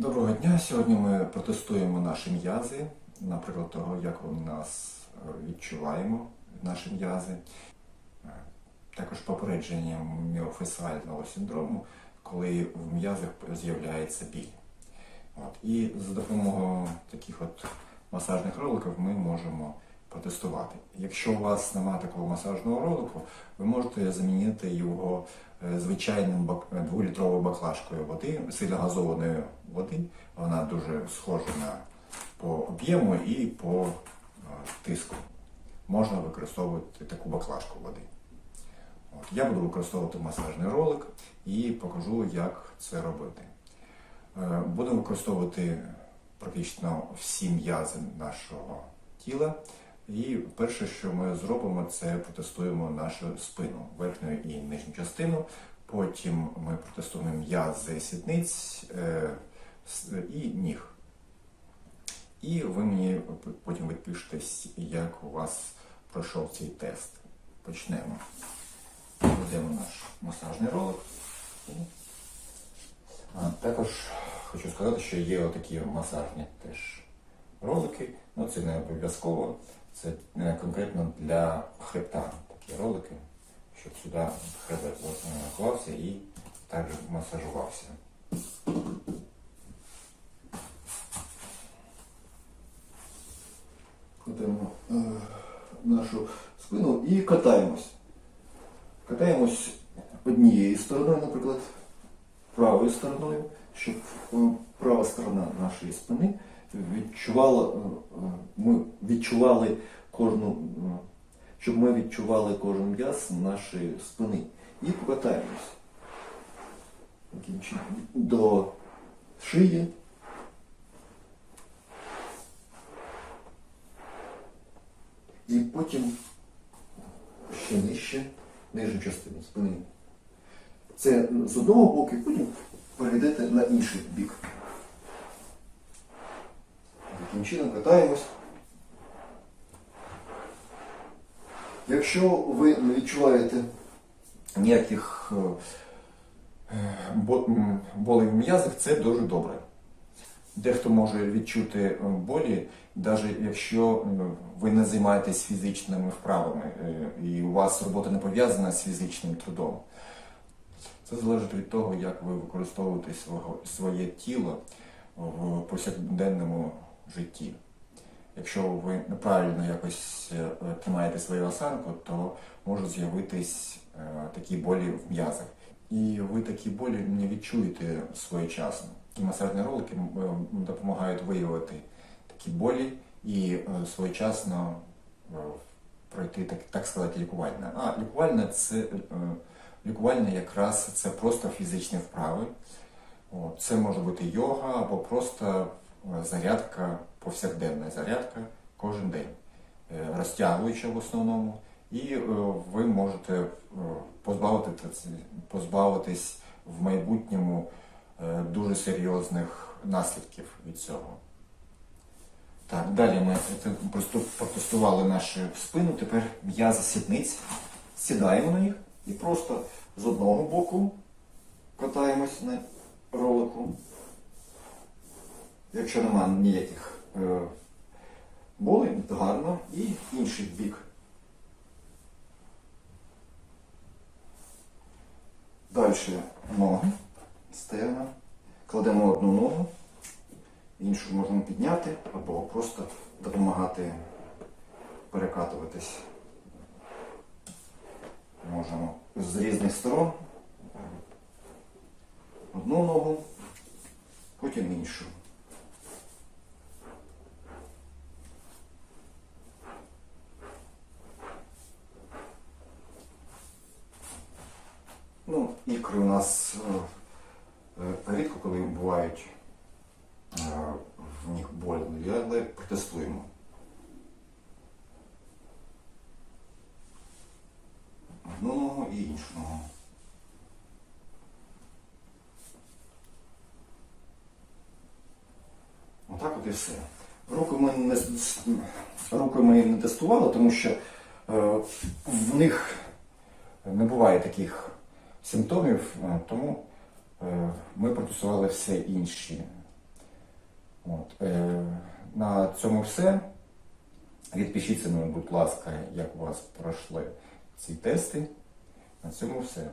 Доброго дня! Сьогодні ми протестуємо наші м'язи, наприклад, того, як у нас е, відчуваємо наші м'язи. Е, Також попередження міофесального синдрому, коли в м'язах з'являється біль. От. І за допомогою таких от масажних роликів ми можемо протестувати. Якщо у вас немає такого масажного ролику, ви можете замінити його е, звичайним бак- дволітровою баклажкою води, сильногазованої води. Вона дуже схожа на по об'єму і по е, тиску. Можна використовувати таку баклажку води. От. Я буду використовувати масажний ролик і покажу, як це робити. Е, Будемо використовувати практично всі м'язи нашого тіла. І перше, що ми зробимо, це протестуємо нашу спину, верхню і нижню частину. Потім ми протестуємо м'язи сідниць е, і ніг. І ви мені потім відпишете, як у вас пройшов цей тест. Почнемо. Ведемо наш масажний ролик. Також хочу сказати, що є отакі масажні теж ролики. Ну, це не обов'язково. Це е, конкретно для хребта такі ролики, щоб сюди хребет е, клався і також масажувався. Кладемо е, нашу спину і катаємось. Катаємось однією стороною, наприклад, правою стороною, щоб права сторона нашої спини відчувала, е, ми відчували кожну, е, щоб ми відчували кожен м'яз нашої спини. І покатаємось. До шиї. І потім ще нижче, нижню частину спини. Це з одного боку, і потім перейдете на інший бік. Таким чином катаємось. Якщо ви не відчуваєте ніяких е, е, болей в м'язах, це дуже добре. Дехто може відчути е, болі, навіть якщо ви не займаєтесь фізичними вправами і у вас робота не пов'язана з фізичним трудом. Це залежить від того, як ви використовуєте своє тіло в повсякденному житті. Якщо ви неправильно якось е, тримаєте свою осанку, то можуть з'явитись е, такі болі в м'язах. І ви такі болі не відчуєте своєчасно. І масажні ролики е, допомагають виявити такі болі і своєчасно пройти так, так сказати лікувальне. А лікувальне це лікувальне якраз це просто фізичні вправи. Це може бути йога або просто зарядка, повсякденна зарядка кожен день, Е, розтягуюча в основному. І е, ви можете е, позбавити, позбавитись в майбутньому дуже серйозних наслідків від цього. Так, далі ми протестували нашу спину, тепер м'язи сідниць. Сідаємо на них і просто з одного боку катаємось на ролику. Якщо немає ніяких е, болей, то гарно. І інший бік. Далі ноги стегна. Кладемо одну ногу, іншу можемо підняти або просто допомагати перекатуватись. Можемо з різних сторон. Одну ногу, потім іншу. Ну, ікри у нас е, е, рідко коли бувають е, в них болі, але протестуємо. Одну ногу і іншу ногу. Отак от і все. Руки ми не, руки ми не тестували, тому що в них не буває таких симптомів, е, тому е, ми протестували все інші От, е, на цьому все. Відпишіться мені, будь ласка, як у вас пройшли ці тести. На цьому все.